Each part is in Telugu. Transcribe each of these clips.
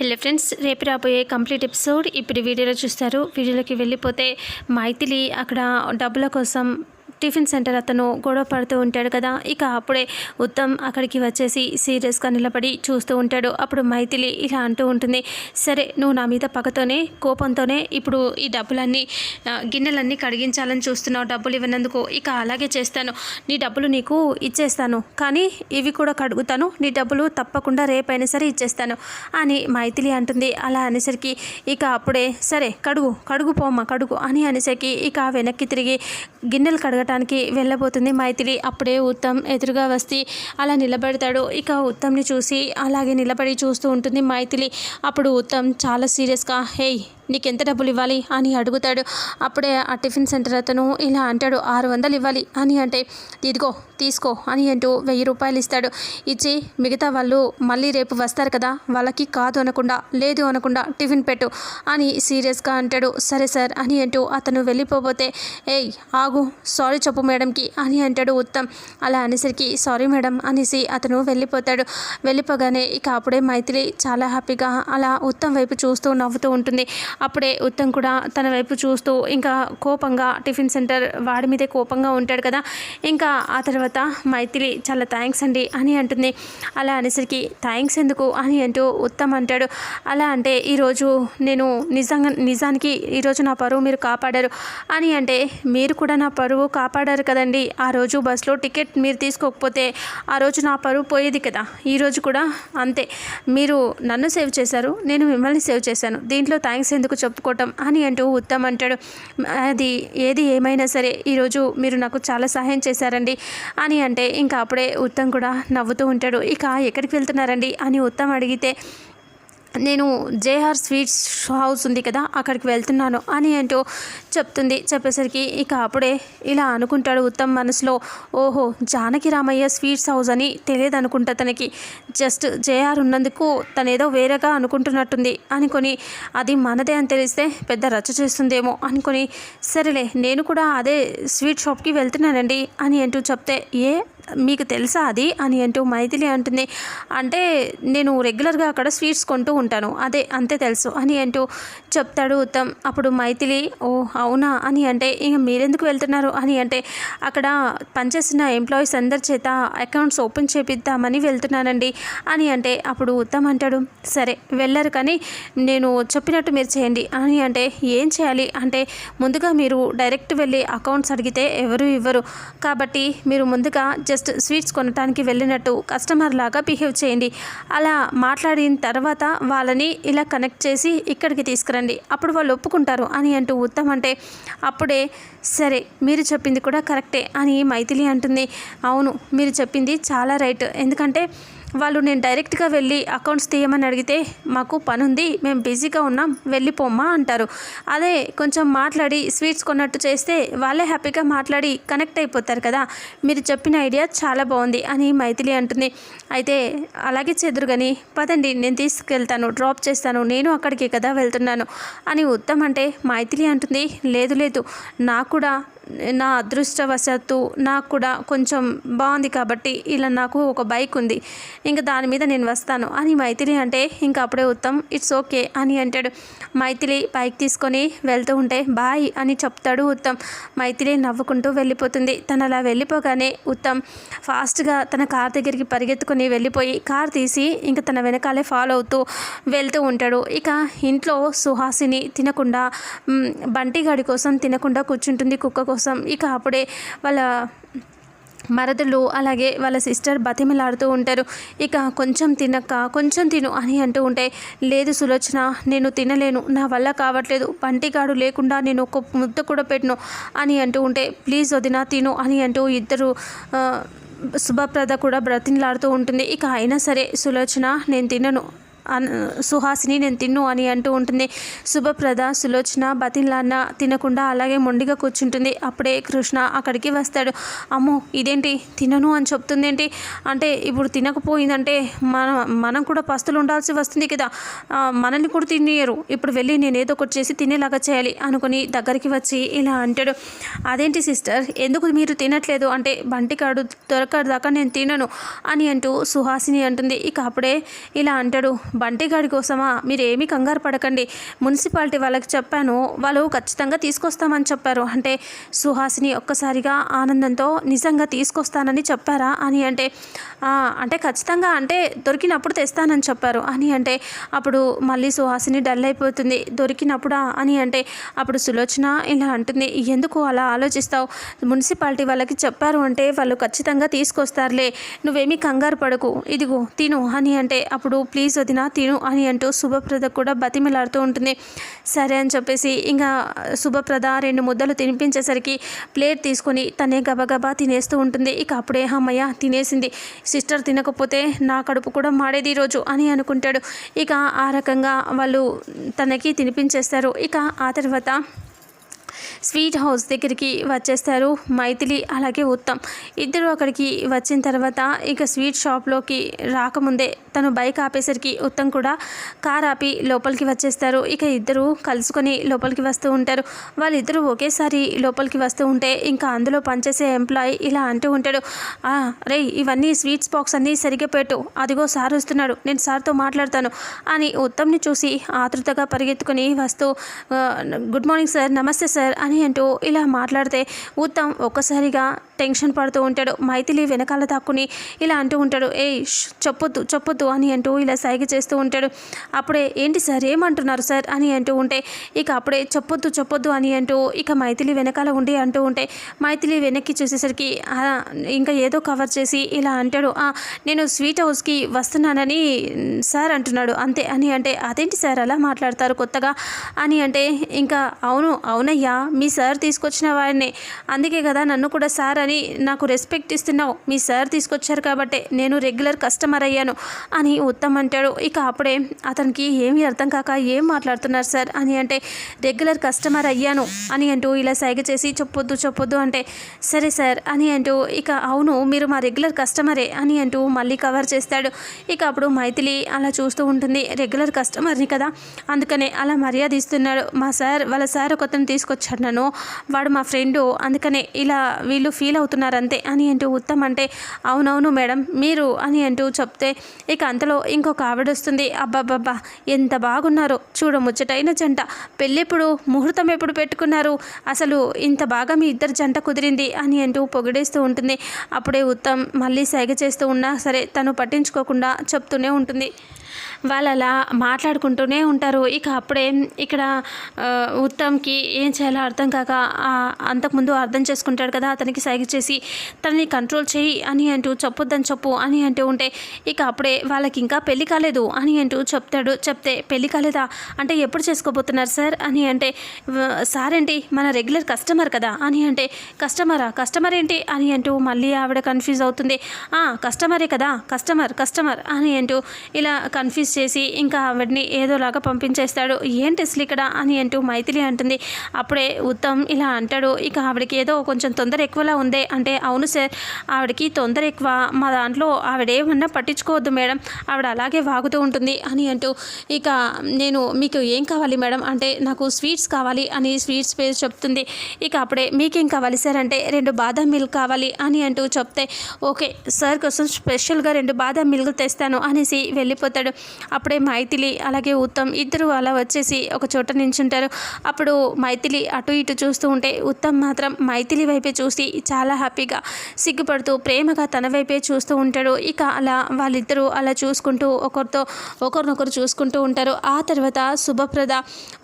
హలో ఫ్రెండ్స్ రేపు రాబోయే కంప్లీట్ ఎపిసోడ్ ఇప్పుడు వీడియోలో చూస్తారు. వీడియోలోకి వెళ్ళిపోతే మైథిలి అక్కడ డబ్బుల కోసం టిఫిన్ సెంటర్ అతను గొడవ పడుతూ ఉంటాడు కదా. ఇక అప్పుడే ఉత్తమ్ అక్కడికి వచ్చేసి సీరియస్గా నిలబడి చూస్తూ ఉంటాడు. అప్పుడు మైథిలి ఇలా అంటూ ఉంటుంది సరే నువ్వు నా మీద పగతోనే కోపంతోనే ఇప్పుడు ఈ డబ్బులన్నీ గిన్నెలన్నీ కడిగించాలని చూస్తున్నావు. డబ్బులు ఇవ్వనందుకు ఇక అలాగే చేస్తాను. నీ డబ్బులు నీకు ఇచ్చేస్తాను. కానీ ఇవి కూడా కడుగుతాను. నీ డబ్బులు తప్పకుండా రేపైనా సరే ఇచ్చేస్తాను అని మైథిలి అంటుంది. అలా అనేసరికి ఇక అప్పుడే సరే కడుగు కడుగు పోమ్మా కడుగు అని అనేసరికి ఇక వెనక్కి తిరిగి గిన్నెలు కడగటానికి వెళ్ళబోతుంది. మైథిలి అప్పుడే ఉత్తమ్ ఎదురుగా వస్తే అలా నిలబెడతాడు. ఇక ఉత్తమ్ని చూసి అలాగే నిలబడి చూస్తూ ఉంటుంది మైథిలి. అప్పుడు ఉత్తమ్ చాలా సీరియస్గా హేయ్ నీకు ఎంత డబ్బులు ఇవ్వాలి అని అడుగుతాడు. అప్పుడే ఆ టిఫిన్ సెంటర్ అతను ఇలా అంటాడు ఆరు వందలు ఇవ్వాలి అని అంటే ఇదిగో తీసుకో అని అంటూ వెయ్యి రూపాయలు ఇస్తాడు. ఇచ్చి మిగతా వాళ్ళు మళ్ళీ రేపు వస్తారు కదా వాళ్ళకి కాదు అనకుండా లేదు అనకుండా టిఫిన్ పెట్టు అని సీరియస్గా అంటాడు. సరే సార్ అని అంటూ అతను వెళ్ళిపోతే ఏయ్ ఆగు సారీ చెప్పు మేడంకి అని అంటాడు ఉత్తమ్. అలా అనేసరికి సారీ మేడం అనేసి అతను వెళ్ళిపోతాడు. వెళ్ళిపోగానే ఇక అప్పుడే మైథిలి చాలా హ్యాపీగా అలా ఉత్తమ్ వైపు చూస్తూ నవ్వుతూ ఉంటుంది. అప్పుడే ఉత్తమ్ కూడా తన వైపు చూస్తూ ఇంకా కోపంగా టిఫిన్ సెంటర్ వాడి మీదే కోపంగా ఉంటాడు కదా. ఇంకా ఆ తర్వాత మైథిలి చాలా థ్యాంక్స్ అండి అని అంటుంది. అలా అనేసరికి థ్యాంక్స్ ఎందుకు అని అంటూ ఉత్తమ్ అంటాడు. అలా అంటే ఈరోజు నేను నిజంగా నిజానికి ఈరోజు నా పరువు మీరు కాపాడారు అని అంటే మీరు కూడా నా పరువు కాపాడారు కదండి. ఆ రోజు బస్సులో టికెట్ మీరు తీసుకోకపోతే ఆ రోజు నా పరువు పోయేది కదా. ఈరోజు కూడా అంతే. మీరు నన్ను సేవ్ చేశారు నేను మిమ్మల్ని సేవ్ చేశాను. దీంట్లో థ్యాంక్స్ ఎందుకు చెప్పుకోవటం అని అంటూ ఉత్తమ్ అంటాడు. అది ఏది ఏమైనా సరే ఈరోజు మీరు నాకు చాలా సహాయం చేశారండి అని అంటే ఇంకా అప్పుడే ఉత్తమ్ కూడా నవ్వుతూ ఉంటాడు. ఇక ఎక్కడికి వెళ్తున్నారండి అని ఉత్తమ్ అడిగితే నేను జేఆర్ స్వీట్స్ హౌస్ ఉంది కదా అక్కడికి వెళ్తున్నాను అని అంటూ చెప్తుంది. చెప్పేసరికి ఇక అప్పుడే ఇలా అనుకుంటాడు ఉత్తమ్ మనసులో. ఓహో జానకి రామయ్య స్వీట్స్ హౌస్ అని తెలియదు అనుకుంటా తనకి. జస్ట్ జేఆర్ ఉన్నందుకు తనేదో వేరేగా అనుకుంటున్నట్టుంది అనుకొని అది మనదే అని తెలిస్తే పెద్ద రచ్చ చేస్తుందేమో అనుకొని సరేలే నేను కూడా అదే స్వీట్ షాప్కి వెళ్తున్నానండి అని అంటూ చెప్తే ఏ? మీకు తెలుసా అది? అని అంటూ మైథిలి అంటుంది. అంటే నేను రెగ్యులర్గా అక్కడ స్వీట్స్ కొంటూ ఉంటాను. అదే అంతే తెలుసు అని అంటూ చెప్తాడు ఉత్తమ్. అప్పుడు మైథిలి ఓ అవునా? అని అంటే ఇంక మీరెందుకు వెళ్తున్నారు? అని అంటే అక్కడ పనిచేసిన ఎంప్లాయీస్ అందరి చేత అకౌంట్స్ ఓపెన్ చేపిద్దామని వెళ్తున్నానండి. అని అంటే అప్పుడు ఉత్తమ్ అంటాడు సరే వెళ్ళరు కానీ నేను చెప్పినట్టు మీరు చేయండి. అని అంటే ఏం చేయాలి? అంటే ముందుగా మీరు డైరెక్ట్ వెళ్ళి అకౌంట్స్ అడిగితే ఎవరు ఇవ్వరు. కాబట్టి మీరు ముందుగా జస్ట్ స్వీట్స్ కొనడానికి వెళ్ళినట్టు కస్టమర్ లాగా బిహేవ్ చేయండి. అలా మాట్లాడిన తర్వాత వాళ్ళని ఇలా కనెక్ట్ చేసి ఇక్కడికి తీసుకురండి. అప్పుడు వాళ్ళు ఒప్పుకుంటారు అని అంటూ ఉత్తమ్ అంటే అప్పుడే సరే మీరు చెప్పింది కూడా కరెక్టే అని మైథిలి అంటుంది. అవును మీరు చెప్పింది చాలా రైట్. ఎందుకంటే వాళ్ళు నేను డైరెక్ట్గా వెళ్ళి అకౌంట్స్ తీయమని అడిగితే మాకు పని ఉంది మేము బిజీగా ఉన్నాం వెళ్ళిపోమ్మా అంటారు. అదే కొంచెం మాట్లాడి స్వీట్స్ కొన్నట్టు చేస్తే వాళ్ళే హ్యాపీగా మాట్లాడి కనెక్ట్ అయిపోతారు కదా. మీరు చెప్పిన ఐడియా చాలా బాగుంది అని మైథిలి అంటుంది. అయితే అలాగే చెదురు కానీ పదండి నేను తీసుకెళ్తాను డ్రాప్ చేస్తాను నేను అక్కడికి కదా వెళ్తున్నాను అని ఉత్తమ్ అంటే మైథిలి అంటుంది. లేదు లేదు నాకు కూడా నా అదృష్టవశాత్తు నాకు కూడా కొంచెం బాగుంది కాబట్టి ఇలా నాకు ఒక బైక్ ఉంది. ఇంకా దాని మీద నేను వస్తాను. అని మైథిలి అంటే ఇంకా అప్పుడే ఉత్తమ్ ఇట్స్ ఓకే అని అంటాడు. మైథిలి బైక్ తీసుకొని వెళ్తూ ఉంటే బాయ్ అని చెప్తాడు ఉత్తమ్. మైథిలి నవ్వుకుంటూ వెళ్ళిపోతుంది. తను అలా వెళ్ళిపోగానే ఉత్తమ్ ఫాస్ట్గా తన కార్ దగ్గరికి పరిగెత్తుకొని వెళ్ళిపోయి కార్ తీసి ఇంకా తన వెనకాలే ఫాలో అవుతూ వెళ్తూ ఉంటాడు. ఇక ఇంట్లో సుహాసిని తినకుండా బంటిగాడి కోసం తినకుండా కూర్చుంటుంది కుక్క కోసం కోసం ఇక అప్పుడే వాళ్ళ మరదలు అలాగే వాళ్ళ సిస్టర్ బతిమిలాడుతూ ఉంటారు. ఇక కొంచెం తినక్క కొంచెం తిను అని అంటూ ఉంటే లేదు సులోచన నేను తినలేను నా వల్ల కావట్లేదు పంటిగాడు లేకుండా నేను ఒక ముద్ద కూడా పెట్టను అని అంటూ ఉంటే ప్లీజ్ వదిన తిను అని అంటూ ఇద్దరు శుభప్రద కూడా బ్రతిమిలాడుతూ ఉంటుంది. ఇక అయినా సరే సులోచన నేను తినను సుహాసిని నేను తిన్ను అని అంటూ ఉంటుంది. శుభప్రద సులోచన బతిన్లాన్న తినకుండా అలాగే మొండిగా కూర్చుంటుంది. అప్పుడే కృష్ణ అక్కడికి వస్తాడు. అమ్మో ఇదేంటి? తినను అని చెప్తుంది ఏంటి అంటే ఇప్పుడు తినకపోయిందంటే మన మనం కూడా పస్తులు ఉండాల్సి వస్తుంది కదా. మనల్ని కూడా తినేయరు. ఇప్పుడు వెళ్ళి నేను ఏదో ఒకటి చేసి తినేలాగా చేయాలి అనుకుని దగ్గరికి వచ్చి ఇలా అంటాడు. అదేంటి సిస్టర్? ఎందుకు మీరు తినట్లేదు? అంటే బంటికాడు దొరకదాకా నేను తినను అని అంటూ సుహాసిని అంటుంది. ఇక అప్పుడే ఇలా అంటాడు. బంటిగాడి కోసమా? మీరేమీ కంగారు పడకండి. మున్సిపాలిటీ వాళ్ళకి చెప్పాను వాళ్ళు ఖచ్చితంగా తీసుకొస్తామని చెప్పారు. అంటే సుహాసిని ఒక్కసారిగా ఆనందంతో నిజంగా తీసుకొస్తానని చెప్పారా? అని అంటే అంటే ఖచ్చితంగా అంటే దొరికినప్పుడు తెస్తానని చెప్పారు. అని అంటే అప్పుడు మళ్ళీ సుహాసిని డల్ అయిపోతుంది. దొరికినప్పుడా? అని అంటే అప్పుడు సులోచన ఇలా అంటుంది. ఎందుకు అలా ఆలోచిస్తావు? మున్సిపాలిటీ వాళ్ళకి చెప్పారు అంటే వాళ్ళు ఖచ్చితంగా తీసుకొస్తారులే. నువ్వేమీ కంగారు పడకు. ఇదిగో తిను అని అంటే అప్పుడు ప్లీజ్ వదినా తిను అని అంటూ శుభప్రద కూడా బతిమిలాడుతూ ఉంటుంది. సరే అని చెప్పేసి ఇంకా శుభప్రద రెండు ముద్దలు తినిపించేసరికి ప్లేట్ తీసుకొని తనే గబగబా తినేస్తూ ఉంటుంది. ఇక అప్పుడే అమ్మయ్య తినేసింది. సిస్టర్ తినకపోతే నా కడుపు కూడా మాడేది ఈరోజు అని అనుకుంటాడు. ఇక ఆ రకంగా వాళ్ళు తనకి తినిపించేస్తారు. ఇక ఆ తర్వాత స్వీట్ హౌస్ దగ్గరికి వచ్చేస్తారు. మైథిలి అలాగే ఉత్తమ్. ఇద్దరు అక్కడికి వచ్చిన తర్వాత ఇక స్వీట్ షాప్లోకి రాకముందే తను బైక్ ఆపేసరికి ఉత్తమ్ కూడా కార్ ఆపి లోపలికి వచ్చేస్తారు. ఇక ఇద్దరు కలుసుకొని లోపలికి వస్తూ ఉంటారు. వాళ్ళిద్దరూ ఒకేసారి లోపలికి వస్తూ ఉంటే ఇంకా అందులో పనిచేసే ఎంప్లాయీ ఇలా అంటూ ఉంటాడు. రే ఇవన్నీ స్వీట్స్ బాక్స్ అన్నీ సరిగ్గా పెట్టు. అదిగో సార్ వస్తున్నాడు. నేను సార్తో మాట్లాడతాను అని ఉత్తమ్ని చూసి ఆతృతగా పరిగెత్తుకొని వస్తూ గుడ్ మార్నింగ్ సార్. నమస్తే సార్. అని అంటూ ఇలా మాట్లాడితే ఉత్తమ్ ఒక్కసారిగా టెన్షన్ పడుతూ ఉంటాడు. మైథిలి వెనకాల దాక్కుని ఇలా అంటూ ఉంటాడు. ఏ చెప్పొద్దు చెప్పొద్దు అని అంటూ ఇలా సైగ చేస్తూ ఉంటాడు. అప్పుడే ఏంటి సార్ ఏమంటున్నారు సార్ అని అంటూ ఉంటే ఇక అప్పుడే చెప్పొద్దు చెప్పొద్దు అని అంటూ ఇక మైథిలి వెనకాల ఉండి అంటూ ఉంటే మైథిలి వెనక్కి చూసేసరికి ఇంకా ఏదో కవర్ చేసి ఇలా అంటాడు. నేను స్వీట్ హౌస్కి వస్తున్నానని సార్ అంటున్నాడు. అంతే అని అంటే అదేంటి సార్ అలా మాట్లాడతారు కొత్తగా? అని అంటే ఇంకా అవును అవునయ్యా మీ సార్ తీసుకొచ్చిన వాడిని. అందుకే కదా నన్ను కూడా సార్ అని నాకు రెస్పెక్ట్ ఇస్తున్నావు. మీ సార్ తీసుకొచ్చారు కాబట్టే నేను రెగ్యులర్ కస్టమర్ అయ్యాను అని ఉత్తమ్ అంటాడు. ఇక అప్పుడే అతనికి ఏమీ అర్థం కాక ఏం మాట్లాడుతున్నారు సార్ అని అంటే రెగ్యులర్ కస్టమర్ అయ్యాను అని అంటూ ఇలా సైగ చేసి చెప్పొద్దు చెప్పొద్దు అంటే సరే సార్ అని అంటూ ఇక అవును మీరు మా రెగ్యులర్ కస్టమరే అని అంటూ మళ్ళీ కవర్ చేస్తాడు. ఇక అప్పుడు మైథిలి అలా చూస్తూ ఉంటుంది రెగ్యులర్ కస్టమర్ని కదా అందుకనే అలా మర్యాద ఇస్తున్నాడు మా సార్ వాళ్ళ సార్ ఒకతను తీసుకొచ్చి తీసుకొచ్చాడు నన్ను వాడు మా ఫ్రెండు అందుకనే ఇలా వీళ్ళు ఫీల్ అవుతున్నారు అంతే అని అంటూ ఉత్తమ్ అంటే అవునవును మేడం మీరు అని అంటూ చెప్తే ఇక అంతలో ఇంకొక ఆవిడ వస్తుంది అబ్బాబ్బా ఎంత బాగున్నారో చూడముచ్చటైన జంట పెళ్ళెప్పుడు ముహూర్తం ఎప్పుడు పెట్టుకున్నారు అసలు ఇంత బాగా మీ ఇద్దరు జంట కుదిరింది అని అంటూ పొగిడేస్తూ ఉంటుంది. అప్పుడే ఉత్తమ్ మళ్ళీ సైగ చేస్తూ ఉన్నా సరే తను పట్టించుకోకుండా చెప్తూనే ఉంటుంది. వాళ్ళు అలా మాట్లాడుకుంటూనే ఉంటారు. ఇక అప్పుడే ఇక్కడ ఉత్తమ్కి ఏం చేయాలి? అర్థం కాక అంతకుముందు అర్థం చేసుకుంటాడు కదా అతనికి సైగ చేసి తనని కంట్రోల్ చేయి అని అంటూ చెప్పొద్దని చెప్పు అని అంటూ ఉంటే ఇక అప్పుడే వాళ్ళకి ఇంకా పెళ్ళి కాలేదు అని అంటూ చెప్తాడు. చెప్తే పెళ్ళి కాలేదా? అంటే ఎప్పుడు చేసుకోబోతున్నారు సార్? అని అంటే సార్ ఏంటి? మన రెగ్యులర్ కస్టమర్ కదా? అని అంటే కస్టమరా? కస్టమర్ ఏంటి? అని అంటూ మళ్ళీ ఆవిడ కన్ఫ్యూజ్ అవుతుంది. "ఆ, కస్టమరే కదా? కస్టమర్ కస్టమర్ అని అంటూ ఇలా కన్ఫ్యూజ్ చేసి ఇంకా ఆవిడని ఏదోలాగా పంపించేస్తాడు. ఏంటి అసలు ఇక్కడ? అని అంటూ మైథిలి అంటుంది. అప్పుడే ఉత్తమ్ ఇలా అంటాడు ఇక ఆవిడకి ఏదో కొంచెం తొందర ఎక్కువలా ఉందే. అంటే అవును సార్ ఆవిడకి తొందర ఎక్కువ. మా దాంట్లో ఆవిడ ఏమన్నా పట్టించుకోవద్దు మేడం. ఆవిడ అలాగే వాగుతూ ఉంటుంది అని అంటూ ఇక నేను మీకు ఏం కావాలి మేడం? అంటే నాకు స్వీట్స్ కావాలి అని స్వీట్స్ పేరు చెప్తుంది. ఇక అప్పుడే మీకేం కావాలి సార్? అంటే రెండు బాదం మిల్క్ కావాలి అని అంటూ చెప్తే ఓకే సార్ కోసం స్పెషల్గా రెండు బాదం మిల్క్ తెస్తాను అనేసి వెళ్ళిపోతాడు. అప్పుడే మైథిలి అలాగే ఉత్తమ్ ఇద్దరు అలా వచ్చేసి ఒక చోట నించుంటారు. అప్పుడు మైథిలి అటు ఇటు చూస్తూ ఉంటే ఉత్తమ్ మాత్రం మైథిలి వైపే చూసి చాలా హ్యాపీగా సిగ్గుపడుతూ ప్రేమగా తన వైపే చూస్తూ ఉంటాడు. ఇక అలా వాళ్ళిద్దరూ అలా చూసుకుంటూ ఒకరితో ఒకరినొకరు చూసుకుంటూ ఉంటారు. ఆ తర్వాత శుభప్రద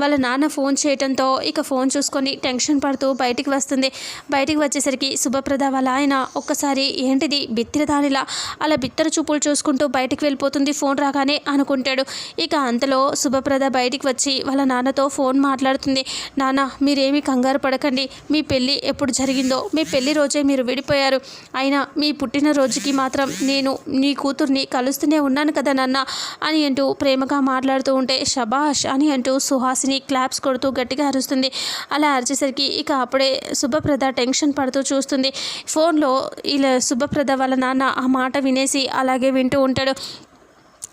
వాళ్ళ నాన్న ఫోన్ చేయడంతో ఇక ఫోన్ చూసుకొని టెన్షన్ పడుతూ బయటికి వస్తుంది. బయటికి వచ్చేసరికి శుభప్రద వాళ్ళ ఆయన ఒక్కసారి ఏంటిది బిత్తిరదానిలా అలా బిత్తర చూపులు చూసుకుంటూ బయటికి వెళ్ళిపోతుంది. ఫోన్ రాగానే అనుకుంటాడు. ఇక అంతలో శుభప్రద బయటికి వచ్చి వాళ్ళ నాన్నతో ఫోన్ మాట్లాడుతుంది. నాన్న మీరేమీ కంగారు పడకండి. మీ పెళ్ళి ఎప్పుడు జరిగిందో మీ పెళ్ళి రోజే మీరు విడిపోయారు. అయినా మీ పుట్టినరోజుకి మాత్రం నేను నీ కూతుర్ని కలుస్తూనే ఉన్నాను కదా నాన్న అని అంటూ ప్రేమగా మాట్లాడుతూ ఉంటే షబాష్ అని అంటూ సుహాసిని క్లాప్స్ కొడుతూ గట్టిగా అరుస్తుంది. అలా అరిచేసరికి ఇక అప్పుడే శుభప్రద టెన్షన్ పడుతూ చూస్తుంది. ఫోన్లో ఇలా శుభప్రద వాళ్ళ నాన్న ఆ మాట వినేసి అలాగే వింటూ ఉంటాడు.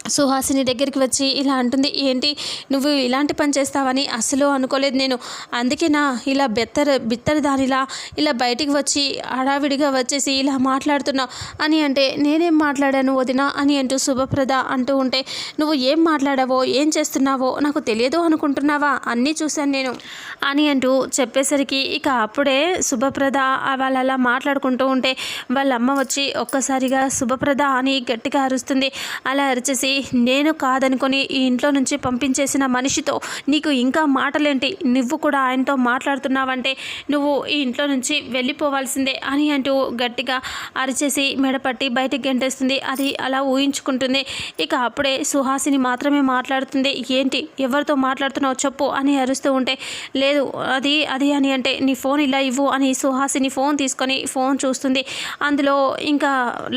సుహాసిని దగ్గరికి వచ్చి ఇలా అంటుంది ఏంటి నువ్వు ఇలాంటి పని చేస్తావని అస్సలు అనుకోలేదు నేను. అందుకే నా ఇలా బెత్తర బిత్తర దానిలా ఇలా బయటికి వచ్చి హడావిడిగా వచ్చేసి ఇలా మాట్లాడుతున్నావు అని అంటే నేనేం మాట్లాడాను వదిన? అని అంటూ శుభప్రద అంటూ ఉంటే నువ్వు ఏం మాట్లాడావో ఏం చేస్తున్నావో నాకు తెలియదు అనుకుంటున్నావా? అన్నీ చూశాను నేను. అని అంటూ చెప్పేసరికి ఇక అప్పుడే శుభప్రద వాళ్ళు అలా మాట్లాడుకుంటూ ఉంటే వాళ్ళ అమ్మ వచ్చి ఒక్కసారిగా శుభప్రద అని గట్టిగా అరుస్తుంది. అలా అరిచేసి నేను కాదనుకొని ఈ ఇంట్లో నుంచి పంపించేసిన మనిషితో నీకు ఇంకా మాటలేంటి? నువ్వు కూడా ఆయనతో మాట్లాడుతున్నావంటే నువ్వు ఈ ఇంట్లో నుంచి వెళ్ళిపోవాల్సిందే అని అంటూ గట్టిగా అరిచేసి మెడపట్టి బయటికి గంటేస్తుంది. అది అలా ఊహించుకుంటుంది. ఇక అప్పుడే సుహాసిని మాత్రమే మాట్లాడుతుంది. ఏంటి? ఎవరితో మాట్లాడుతున్నావు చెప్పు అని అరుస్తూ ఉంటే లేదు అది అది అని అంటే నీ ఫోన్ ఇలా ఇవ్వు అని సుహాసిని ఫోన్ తీసుకొని ఫోన్ చూస్తుంది. అందులో ఇంకా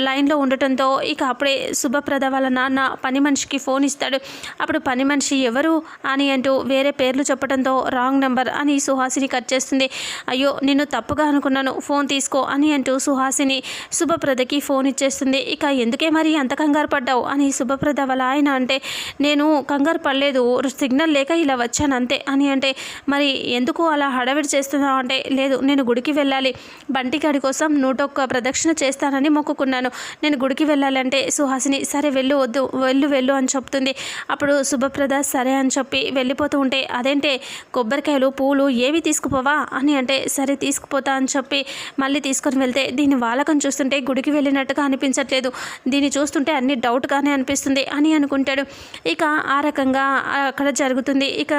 లైన్లో ఉండటంతో ఇక అప్పుడే శుభప్రద వాళ్ళ నాన్న పని మనిషికి ఫోన్ ఇస్తాడు. అప్పుడు పని మనిషి ఎవరు అని అంటూ వేరే పేర్లు చెప్పడంతో రాంగ్ నెంబర్ అని సుహాసిని కట్ చేస్తుంది. అయ్యో నిన్ను తప్పుగా అనుకున్నాను. ఫోన్ తీసుకో అని అంటూ సుహాసిని శుభప్రదకి ఫోన్ ఇచ్చేస్తుంది. ఇక ఎందుకే మరి అంత కంగారు పడ్డావు? అని శుభప్రద వాళ్ళ ఆయన అంటే నేను కంగారు పడలేదు. సిగ్నల్ లేక ఇలా వచ్చాను అంతే అని అంటే మరి ఎందుకు అలా హడావిడి చేస్తున్నావు అంటే లేదు నేను గుడికి వెళ్ళాలి. బంటిగాడి కోసం నూట ఒక్క ప్రదక్షిణ చేస్తానని మొక్కుకున్నాను. నేను గుడికి వెళ్ళాలంటే సుహాసిని సరే వెళ్ళు వద్దు వెళ్ళు వెళ్ళు అని చెప్తుంది. అప్పుడు శుభప్రద సరే అని చెప్పి వెళ్ళిపోతూ ఉంటే అదేంటే కొబ్బరికాయలు పూలు ఏవి తీసుకుపోవా? అని అంటే సరే తీసుకుపోతా అని చెప్పి మళ్ళీ తీసుకొని వెళ్తే దీని వాలకం చూస్తుంటే గుడికి వెళ్ళినట్టుగా అనిపించట్లేదు. దీన్ని చూస్తుంటే అన్ని డౌట్గానే అనిపిస్తుంది అని అనుకుంటాడు. ఇక ఆ రకంగా అక్కడ జరుగుతుంది. ఇక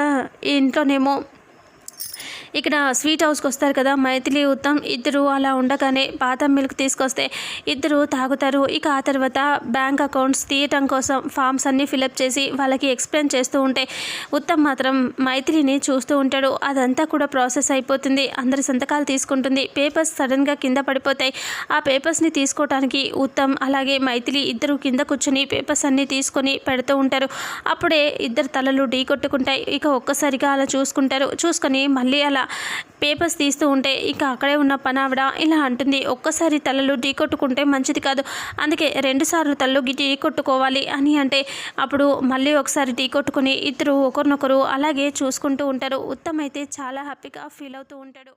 ఇంట్లోనేమో ఇక్కడ స్వీట్ హౌస్కి వస్తారు కదా మైథిలి ఉత్తమ్ ఇద్దరు అలా ఉండగానే బాదం మిల్క్ తీసుకొస్తే ఇద్దరు తాగుతారు. ఇక ఆ తర్వాత బ్యాంక్ అకౌంట్స్ తీయటం కోసం ఫామ్స్ అన్నీ ఫిలప్ చేసి వాళ్ళకి ఎక్స్ప్లెయిన్ చేస్తూ ఉంటే ఉత్తమ్ మాత్రం మైథిలిని చూస్తూ ఉంటాడు. అదంతా కూడా ప్రాసెస్ అయిపోతుంది. అందరి సంతకాలు తీసుకుంటుంది. పేపర్స్ సడన్గా కింద పడిపోతాయి. ఆ పేపర్స్ని తీసుకోవడానికి ఉత్తమ్ అలాగే మైథిలి ఇద్దరు కింద కూర్చొని పేపర్స్ అన్నీ తీసుకొని పెడుతూ ఉంటారు. అప్పుడే ఇద్దరు తలలు ఢీ కొట్టుకుంటాయి. ఇక ఒక్కసారిగా అలా చూసుకుంటారు. చూసుకొని మళ్ళీ అలా అలా పేపర్స్ తీస్తూ ఉంటే ఇక అక్కడే ఉన్న పనావిడ? ఇలా అంటుంది. ఒక్కసారి తలలు ఢీ కొట్టుకుంటే మంచిది కాదు. అందుకే రెండుసార్లు తలలు ఢీ కొట్టుకోవాలి అని అంటే అప్పుడు మళ్ళీ ఒకసారి ఢీ కొట్టుకుని ఇద్దరు ఒకరినొకరు అలాగే చూసుకుంటూ ఉంటారు. ఉత్తమ్ అయితే చాలా హ్యాపీగా ఫీల్ అవుతూ ఉంటాడు.